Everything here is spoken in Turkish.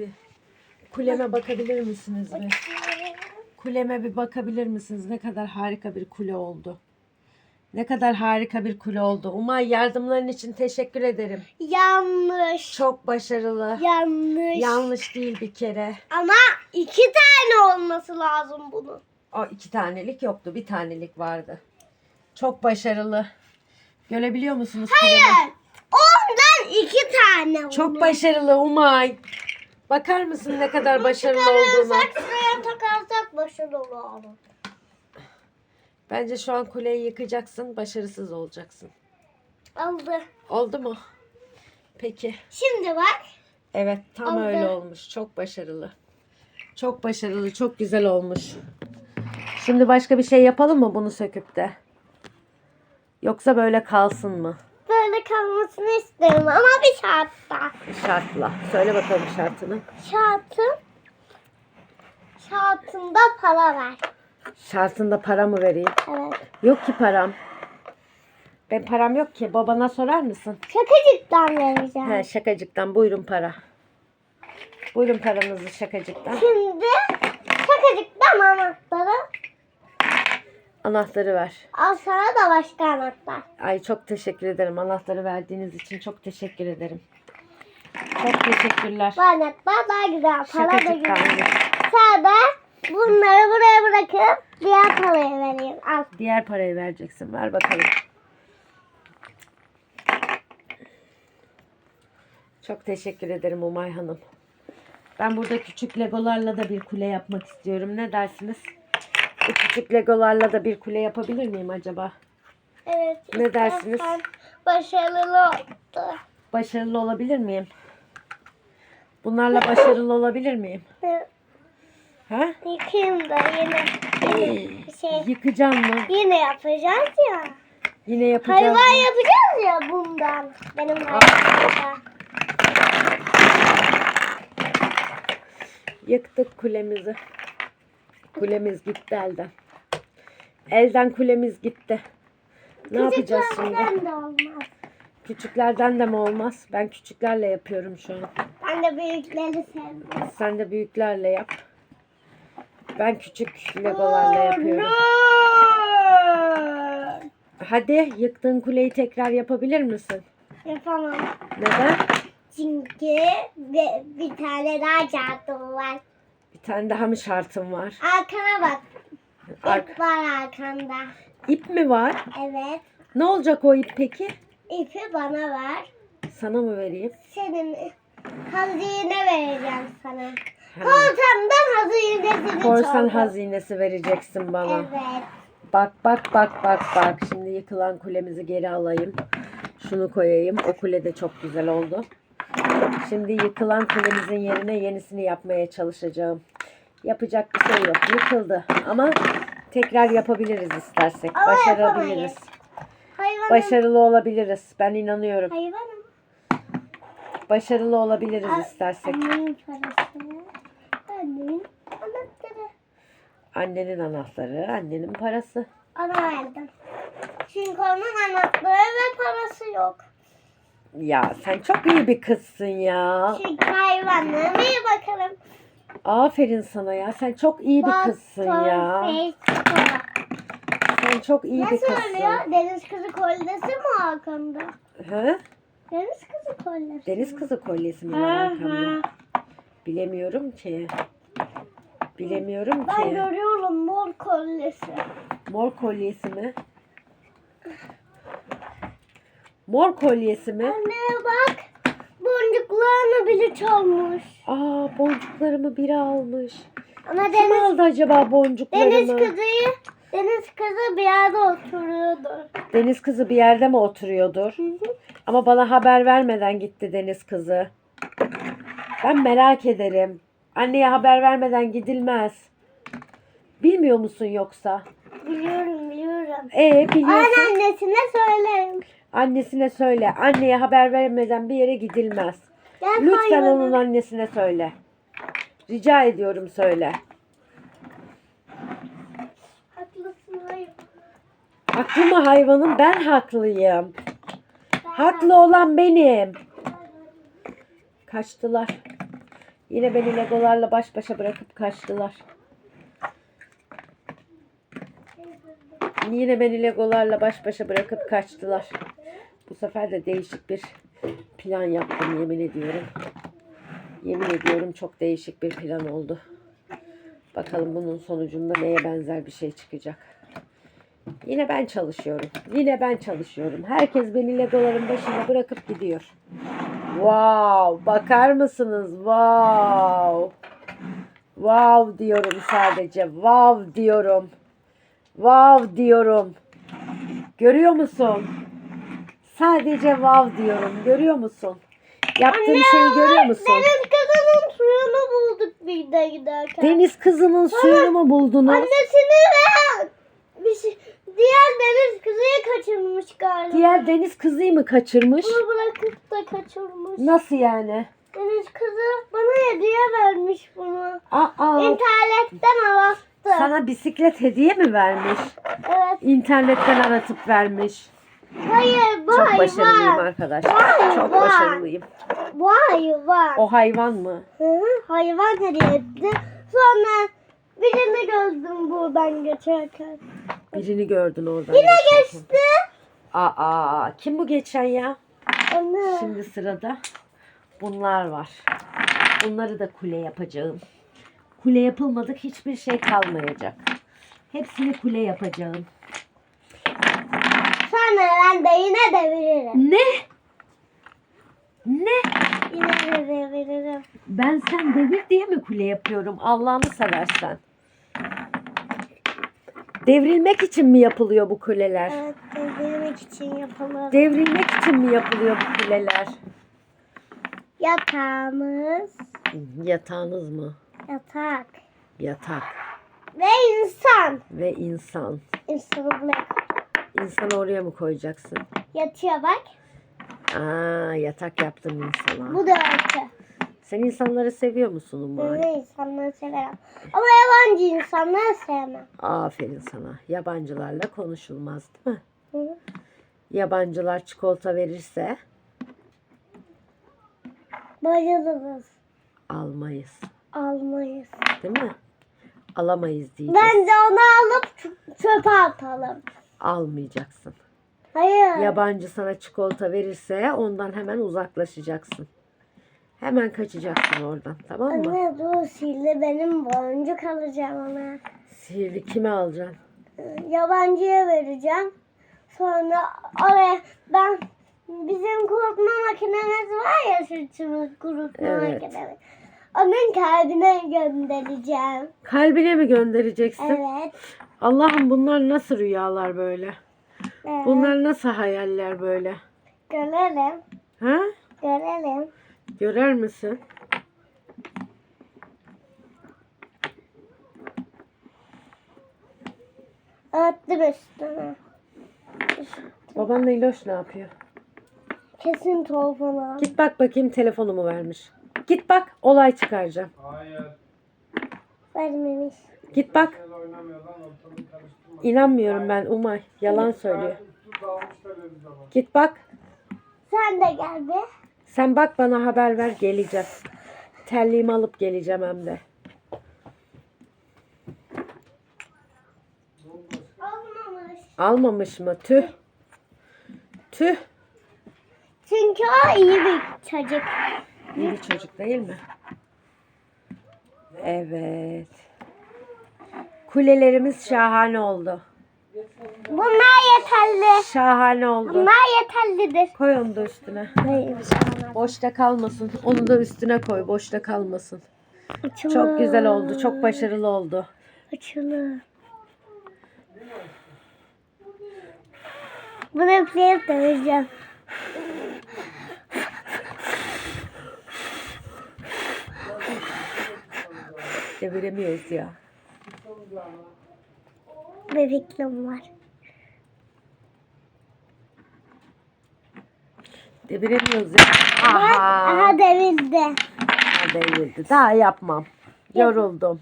bir? Kuleme bakabilir misiniz bir? Kuleme bir bakabilir misiniz? Ne kadar harika bir kule oldu. Ne kadar harika bir kule oldu. Umay yardımların için teşekkür ederim. Yanlış. Çok başarılı. Yanlış. Yanlış değil bir kere. Ama iki tane olması lazım bunun. O iki tanelik yoktu. Bir tanelik vardı. Çok başarılı. Görebiliyor musunuz? kulemi? Hayır. Ondan iki tane Çok başarılı Umay. Bakar mısın ne kadar başarılı olduğuna? Şuraya takarsak başarılı olur. Bence şu an kuleyi yıkacaksın, başarısız olacaksın. Aldı. Oldu mu? Peki. Şimdi bak. Evet, tam Oldu. öyle olmuş. Çok başarılı. Çok başarılı, çok güzel olmuş. Şimdi başka bir şey yapalım mı bunu söküp de? Yoksa böyle kalsın mı? Böyle kalmasını isterim ama bir şartla. Şartla. Söyle bakalım şartını. Şartım. Şartımda para ver. Şartında para mı vereyim? Evet. Yok ki param. Ben param yok ki. Babana sorar mısın? Şakacıktan vereceğim. He, şakacıktan buyurun para. Buyurun paranızı şakacıktan. Şimdi şakacıktan anahtarı. Anahtarı ver. Al sana da başka anahtar. Ay çok teşekkür ederim. Anahtarı verdiğiniz için çok teşekkür ederim. Çok teşekkürler. Bu anahtar daha güzel. Para da güzel. Sen de bunları buraya bırakıp diğer parayı vereyim. Al. Diğer parayı vereceksin. Ver bakalım. Çok teşekkür ederim Umay Hanım. Ben burada küçük legolarla da bir kule yapmak istiyorum. Ne dersiniz? Bu küçük legolarla da bir kule yapabilir miyim acaba? Evet. Ne dersiniz? Başarılı oldu. Başarılı olabilir miyim? Bunlarla başarılı olabilir miyim? Ha? Yıkayayım da yine, yine bir şey. Yıkacağım mı? Yine yapacağız ya. Yine yapacağım. Hayvan yapacağız ya bundan. Benim hayvanımda. Yıktık kulemizi. Kulemiz gitti elden. Elden kulemiz gitti. Ne yapacağız şimdi? Küçüklerden de olmaz. Küçüklerden de mi olmaz? Ben küçüklerle yapıyorum şu an. Ben de büyükleri sevdim. Sen de büyüklerle yap. Ben küçük legolarla yapıyorum. Hadi yıktığın kuleyi tekrar yapabilir misin? Yapamam. Neden? Çünkü bir, bir tane daha şartım var. Bir tane daha mı şartım var? Arkana bak. Ark- İp var arkanda. İp mi var? Evet. Ne olacak o ip peki? İpi bana ver. Sana mı vereyim? Senin hazine vereceğim sana. Ha. Korsamdan hazinesini Korsan çaldım. hazinesi vereceksin bana. Evet. Bak bak bak bak bak. Şimdi yıkılan kulemizi geri alayım. Şunu koyayım. O kule de çok güzel oldu. Şimdi yıkılan kulemizin yerine yenisini yapmaya çalışacağım. Yapacak bir şey yok. Yıkıldı. Ama tekrar yapabiliriz istersek. Ama Başarabiliriz. yapamayız. Hayvanım. Başarılı olabiliriz. Ben inanıyorum. Hayvanım. Başarılı olabiliriz A- istersek. Annemin parası. Annemin anahtarı. Annenin anahtarı, annenin parası. Ona verdim. Çünkü onun anahtarı ve parası yok. Ya sen çok iyi bir kızsın ya. Çünkü hayvanlara iyi bakalım. Aferin sana ya. Sen çok iyi bir kızsın ya. Sen çok iyi bir Nasıl kızsın. oluyor? Deniz kızı kolyesi mi arkamda? Hı? Deniz kızı kolyesi. Deniz kızı kolyesi mi var arkamda? Bilemiyorum ki. Bilemiyorum Ben ki. görüyorum mor kolyesi. Mor kolyesi mi? Mor kolyesi mi? Anne bak. Boncuklarını bile çalmış. Aa boncuklarımı biri almış. Ama Kim deniz, aldı acaba boncuklarımı? deniz kızıyı deniz kızı bir yerde oturuyordu. Deniz kızı bir yerde mi oturuyordur? Ama bana haber vermeden gitti deniz kızı. Ben merak ederim. Anneye haber vermeden gidilmez. Bilmiyor musun yoksa? Biliyorum biliyorum. E biliyorsun. Anneannesine söylerim. Annesine söyle. Anneye haber vermeden bir yere gidilmez. Gel Lütfen hayvanım. onun annesine söyle. Rica ediyorum söyle. Haklısın hayır. Haklı mı hayvanım? Ben haklıyım. Haklı olan benim. Kaçtılar. Yine beni legolarla baş başa bırakıp kaçtılar. Yine beni legolarla baş başa bırakıp kaçtılar. Bu sefer de değişik bir plan yaptım yemin ediyorum. Yemin ediyorum çok değişik bir plan oldu. Bakalım bunun sonucunda neye benzer bir şey çıkacak. Yine ben çalışıyorum. Yine ben çalışıyorum. Herkes beni legoların başına bırakıp gidiyor. Wow, bakar mısınız? Wow. Wow diyorum sadece. Wow diyorum. Wow diyorum. Görüyor musun? Sadece wow diyorum. Görüyor musun? Yaptığım şeyi görüyor musun? Deniz kızının suyunu bulduk bir de giderken. Deniz kızının suyunu mu buldunuz? Annesini ve bir şey, diğer deniz kızıyı kaçırmış galiba. Diğer deniz kızıyı mı kaçırmış? Bunu bırakıp da kaçırmış. Nasıl yani? Deniz kızı bana hediye vermiş bunu. Aa, İnternetten arattı. sana bisiklet hediye mi vermiş? Evet. İnternetten aratıp vermiş. Hayır bu Çok başarılıyım hayvan. arkadaşlar. Vay Çok başarılıyım. Bu hayvan. O hayvan mı? Hı hı, hayvan hediye etti. Sonra birini gördüm buradan geçerken. Birini gördün oradan. Yine geçti. Aa, kim bu geçen ya? Anne. Şimdi sırada bunlar var. Bunları da kule yapacağım. Kule yapılmadık hiçbir şey kalmayacak. Hepsini kule yapacağım. Sonra ben de yine deviririm. Ne? Ne? Yine de deviririm. Ben sen devir diye mi kule yapıyorum? Allah'ını seversen. Devrilmek için mi yapılıyor bu kuleler? Evet devirmek için yapılır. Devrilmek için mi yapılıyor bu kuleler? Yatağımız. Yatağınız mı? Yatak. Yatak Ve insan. ve insan. İnsanı buraya İnsanı oraya mı koyacaksın? yatıyor bak. Aa, yatak yaptım insana. Bu da örtü. Sen insanları seviyor musun Umay? Böyle insanları severim. Ama yabancı insanları sevmem. Aferin sana. Yabancılarla konuşulmaz değil mi? Hı. Yabancılar çikolata verirse Bayılırız. almayız. Almayız. Değil mi? Alamayız diyeceğiz. Bence onu alıp çöpe atalım. Almayacaksın. Hayır. Yabancı sana çikolata verirse ondan hemen uzaklaşacaksın. Hemen kaçacaksın oradan. Tamam mı? Anne dur sihirli benim boncuk alacağım ona. Sihirli kime alacaksın? Yabancıya vereceğim. Sonra oraya ben bizim kurutma makinemiz var ya sütümüz kurutma Evet. makinemiz. Onun kalbine göndereceğim. Kalbine mi göndereceksin? Evet. Allah'ım bunlar nasıl rüyalar böyle? evet. Bunlar nasıl hayaller böyle? Görelim. Ha? Görelim. Görer misin? Örttüm üstüne. Babanla İloş ne yapıyor? Kesin telefonu. Git bak bakayım telefonumu vermiş. Git bak olay çıkaracağım. Hayır. Vermemiş. Git bak. İnanmıyorum ben Umay. Yalan söylüyor. Git bak. Sen de gel bir. Sen bak bana haber ver geleceğim. Terliğimi alıp geleceğim hem de. Olmamış. Almamış mı? Tüh. Tüh. Çünkü o iyi bir çocuk. İyi bir çocuk değil mi? Evet. Kulelerimiz şahane oldu. Bunlar yeterli. Şahane oldu. Bunlar yeterlidir. Koy onu da üstüne. Boşta kalmasın. Onu da üstüne koy. Boşta kalmasın. Açılır. Çok güzel oldu. Çok başarılı oldu. Açılır. Bunu üfleyip de vereceğim. Deviremiyoruz ya. Bebeklim var. Deviremiyoruz ya. Aha. aha devirdi. Devirdi. Daha yapmam. Yoruldum.